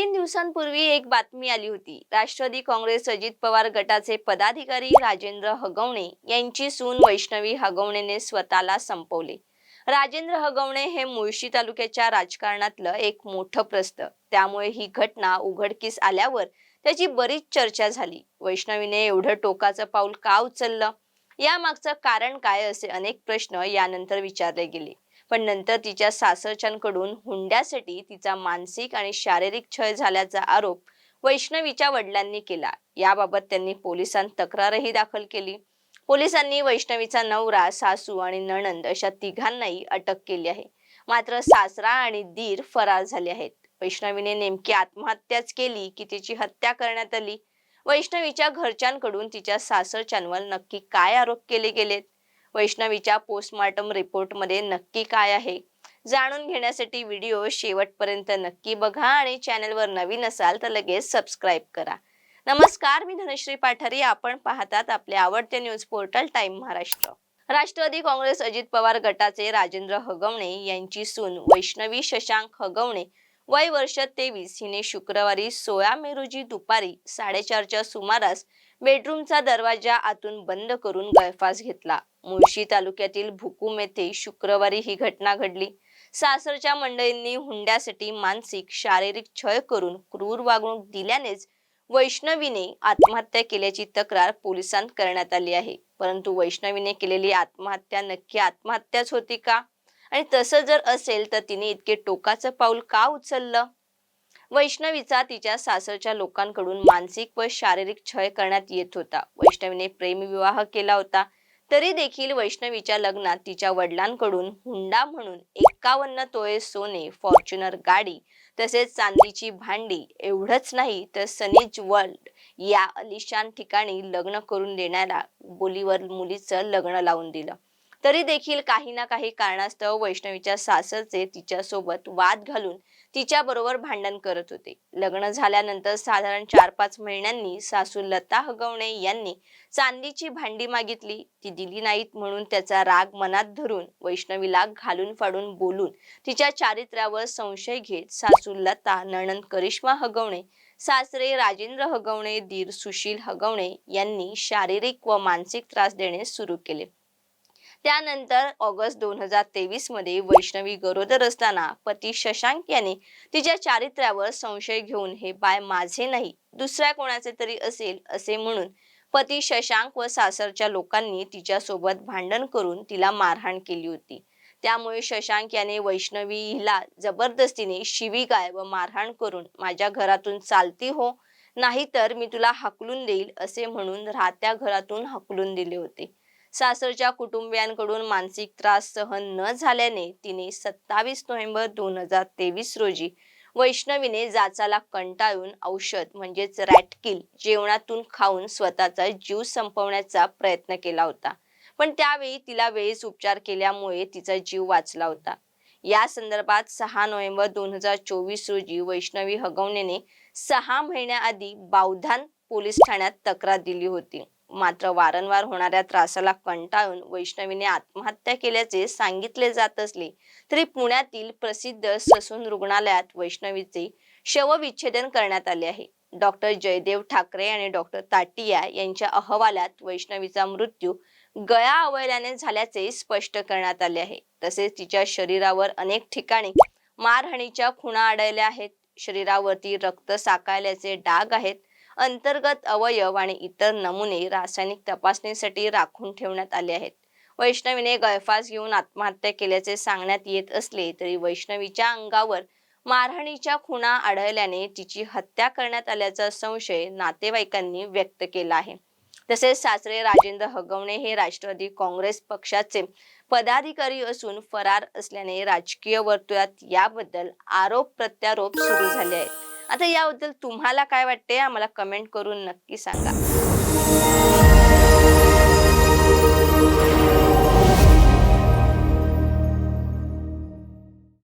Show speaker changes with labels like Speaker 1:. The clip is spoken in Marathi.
Speaker 1: तीन दिवसांपूर्वी एक बातमी आली होती. राष्ट्रवादी काँग्रेस अजित पवार गटाचे पदाधिकारी राजेंद्र हगवणे यांची सून वैष्णवी हगवणेने स्वतःला संपवले. राजेंद्र हगवणे हे मुळशी तालुक्याच्या राजकारणातलं एक मोठं प्रस्त त्यामुळे ही घटना उघडकीस आल्यावर त्याची बरीच चर्चा झाली. वैष्णवीने एवढं टोकाचं पाऊल का उचललं? यामागचं कारण काय असे अनेक प्रश्न यानंतर विचारले गेले. पण नंतर तिच्या सासरच्यांकडून हुंड्यासाठी तिचा मानसिक आणि शारीरिक छळ झाल्याचा आरोप वैष्णवीच्या वडिलांनी केला. याबाबत त्यांनी पोलिसांत तक्रारही दाखल केली. पोलिसांनी वैष्णवीचा नवरा सासू आणि नणंद अशा तिघांनाही अटक केली आहे. मात्र सासरा आणि दीर फरार झाले आहेत. वैष्णवीने नेमकी आत्महत्याच केली की तिची हत्या करण्यात आली? वैष्णवीच्या घरच्यांकडून तिच्या सासरच्यांवर नक्की काय आरोप केले गेलेत? वैष्णवीच्या पोस्टमॉर्टम रिपोर्टमध्ये नक्की काय आहे? जाणून घेण्यासाठी व्हिडिओ शेवटपर्यंत नक्की बघा आणि चॅनलवर नवीन असाल तर लगेच सबस्क्राईब करा. नमस्कार मी धनश्री पाठारी. आपण पाहतात आपले आवडते news portal time Maharashtra Rashtravadi Congress Ajit Pawar गटाचे राजेंद्र हगवणे यांची सून वैष्णवी शशांक हगवणे. वय वर्ष तेवीस हिने शुक्रवारी सोळा मे रोजी दुपारी साडेचारच्या सुमारास बेडरूमचा दरवाजा आतून बंद करून गळफास घेतला. मुळशी तालुक्यातील भुकुम येथे शुक्रवारी ही घटना घडली. सासरच्या मंडळींनी हुंड्यासाठी मानसिक शारीरिक छळ करून क्रूर वागणूक दिल्यानेच वैष्णवीने आत्महत्या केल्याची तक्रार पोलिसांत करण्यात आली आहे. परंतु वैष्णवीने केलेली आत्महत्या नक्की आत्महत्याच होती का? आणि तसं जर असेल तर तिने इतके टोकाचं पाऊल का उचललं? वैष्णवीचा तिच्या सासरच्या लोकांकडून मानसिक व शारीरिक छळ करण्यात येत होता. वैष्णवीने प्रेमविवाह केला होता. तरी देखील वैष्णवीच्या लग्नात तिच्या वडिलांकडून हुंडा म्हणून एकावन्न तोळे सोने फॉर्च्युनर गाडी तसेच चांदीची भांडी एवढंच नाही तर सनीज वर्ल्ड या अलिशान ठिकाणी लग्न करून देण्याला बोलीवर मुलीचं लग्न लावून दिलं. तरी देखील काही ना काही कारणास्तव वैष्णवीच्या सासरचे तिच्यासोबत वाद घालून तिच्या बरोबर भांडण करत होते. लग्न झाल्यानंतर साधारण चार पाच महिन्यांनी सासू लता हगवणे यांनी चांदीची भांडी मागितली. ती दिली नाहीत म्हणून त्याचा राग मनात धरून वैष्णवीला घालून फाडून बोलून तिच्या चारित्र्यावर संशय घेत सासू लता नणन करिश्मा हगवणे सासरे राजेंद्र हगवणे दीर सुशील हगवणे यांनी शारीरिक व मानसिक त्रास देणे सुरू केले. त्यानंतर ऑगस्ट दोन हजार तेवीसमध्ये वैष्णवी गरोदर असताना पती शशांक याने तिच्या चारित्र्यावर संशय घेऊन हे बाय माझे नाही दुसऱ्या कोणाचे तरी असेल असे म्हणून पती शशांक व सासरच्या लोकांनी तिच्यासोबत भांडण करून तिला मारहाण केली होती. त्यामुळे शशांक याने वैष्णवी हिला जबरदस्तीने शिवीगाय व मारहाण करून माझ्या घरातून चालती हो नाहीतर मी तुला हकलून देईल असे म्हणून राहत्या घरातून हकलून दिले होते. सासरच्या कुटुंबियांकडून मानसिक त्रास सहन न झाल्याने तिने सत्तावीस नोव्हेंबर दोन हजार तेवीस रोजी वैष्णवीने जाचाला कंटाळून औषध म्हणजेच रॅटकिल जेवणातून खाऊन स्वतःचा जीव संपवण्याचा प्रयत्न केला होता. पण त्यावेळी तिला वेळीच उपचार केल्यामुळे तिचा जीव वाचला होता. या संदर्भात सहा नोव्हेंबर दोन हजार चोवीस रोजी वैष्णवी हगवणेने सहा महिन्याआधी बावधान पोलीस ठाण्यात तक्रार दिली होती. मात्र वारंवार होणाऱ्या त्रासाला कंटाळून वैष्णवीने आत्महत्या केल्याचे सांगितले जात असले तरी पुण्यातील प्रसिद्ध ससून रुग्णालयात वैष्णवीचे शवविच्छेदन करण्यात आले आहे. डॉक्टर जयदेव ठाकरे आणि डॉक्टर ताटिया यांच्या अहवालात वैष्णवीचा मृत्यू गळा आवळल्याने झाल्याचे स्पष्ट करण्यात आले आहे. तसेच तिच्या शरीरावर अनेक ठिकाणी मारहाणीच्या खुणा आढळल्या आहेत. शरीरावरती रक्त साकाळल्याचे डाग आहेत. अंतर्गत अवयव आणि इतर नमुने रासायनिक तपासणीसाठी राखून ठेवण्यात आले आहेत. वैष्णवीने गळफास घेऊन आत्महत्या केल्याचे सांगण्यात येत असले तरी वैष्णवीच्या अंगावर मारहाणीच्या खुणा आढळल्याने तिची हत्या करण्यात आल्याचा संशय नातेवाईकांनी व्यक्त केला आहे. तसेच सासरे राजेंद्र हगवणे हे राष्ट्रवादी काँग्रेस पक्षाचे पदाधिकारी असून फरार असल्याने राजकीय वर्तुळात याबद्दल आरोप प्रत्यारोप सुरू झाले आहेत. आता याबद्दल तुम्हाला काय वाटते आम्हाला कमेंट करून नक्की सांगा.